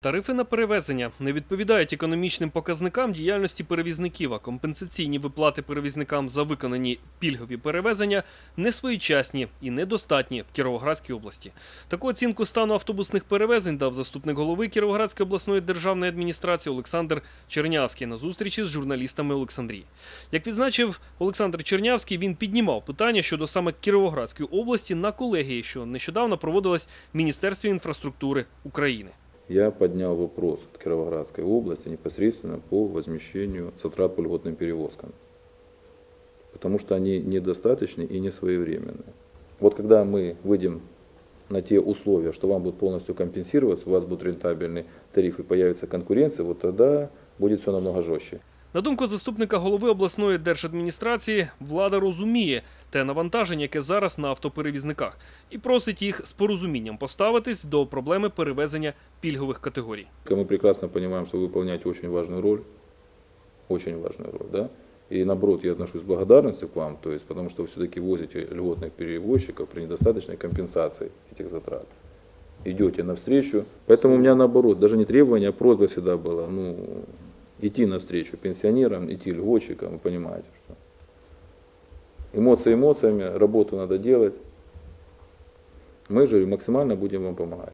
Тарифи на перевезення не відповідають економічним показникам діяльності перевізників, а компенсаційні виплати перевізникам за виконані пільгові перевезення несвоєчасні і недостатні в Кіровоградській області. Таку оцінку стану автобусних перевезень дав заступник голови Кіровоградської обласної державної адміністрації Олександр Чернявський на зустрічі з журналістами Олександрії. Як відзначив Олександр Чернявський, він піднімав питання щодо саме Кіровоградської області на колегії, що нещодавно проводилась в Міністерстві інфраструктури України я поднял вопрос от Кировоградской области непосредственно по возмещению затрат по льготным перевозкам. Потому что они недостаточны и не своевременны. Вот когда мы выйдем на те условия, что вам будут полностью компенсироваться, у вас будет рентабельный тариф и появится конкуренция, вот тогда будет все намного жестче. На думку заступника голови обласної держадміністрації, влада розуміє те навантаження, яке зараз на автоперевізниках, і просить їх з порозумінням поставитись до проблеми перевезення пільгових категорій. Мы прекрасно понимаем, что вы выполняете очень важную роль, очень важную роль, да, и наоборот, я отношусь с благодарностью к вам, то есть, потому что вы все-таки возите льготных перевозчиков при недостаточной компенсации этих затрат. Идете навстречу. Поэтому у меня наоборот, даже не требование, а просьба всегда была, ну, идти навстречу пенсионерам, идти льготчикам, вы понимаете, что эмоции эмоциями, работу надо делать. Мы же максимально будем вам помогать.